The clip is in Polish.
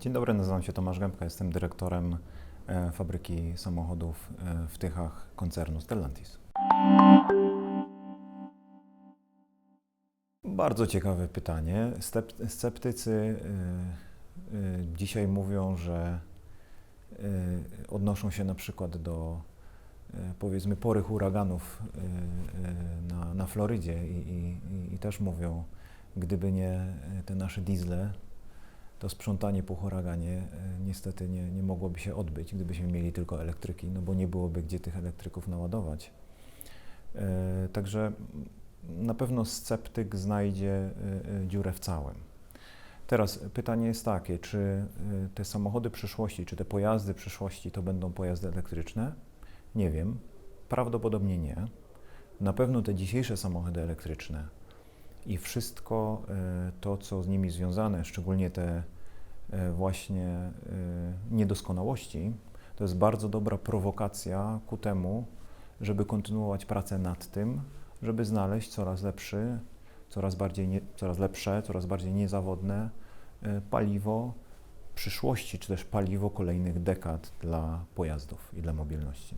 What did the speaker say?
Dzień dobry, nazywam się Tomasz Gębka, jestem dyrektorem e, fabryki samochodów e, w Tychach koncernu Stellantis. Bardzo ciekawe pytanie. Sceptycy e, dzisiaj mówią, że odnoszą się na przykład do powiedzmy pory huraganów e, e, na, na Florydzie i, i, i- też mówią, gdyby nie te nasze diesle, to sprzątanie po huraganie e, niestety nie, nie mogłoby się odbyć, gdybyśmy mieli tylko elektryki, no bo nie byłoby gdzie tych elektryków naładować. E, Także na pewno sceptyk znajdzie e, dziurę w całym. Teraz pytanie jest takie, czy te samochody przyszłości, czy te pojazdy przyszłości to będą pojazdy elektryczne? Nie wiem. Prawdopodobnie nie. Na pewno te dzisiejsze samochody elektryczne i wszystko e, to, co z nimi związane, szczególnie te e, właśnie e, niedoskonałości, to jest bardzo dobra prowokacja ku temu, żeby kontynuować pracę nad tym, żeby znaleźć coraz lepszy, coraz, bardziej nie, coraz lepsze, coraz bardziej niezawodne paliwo przyszłości, czy też paliwo kolejnych dekad dla pojazdów i dla mobilności.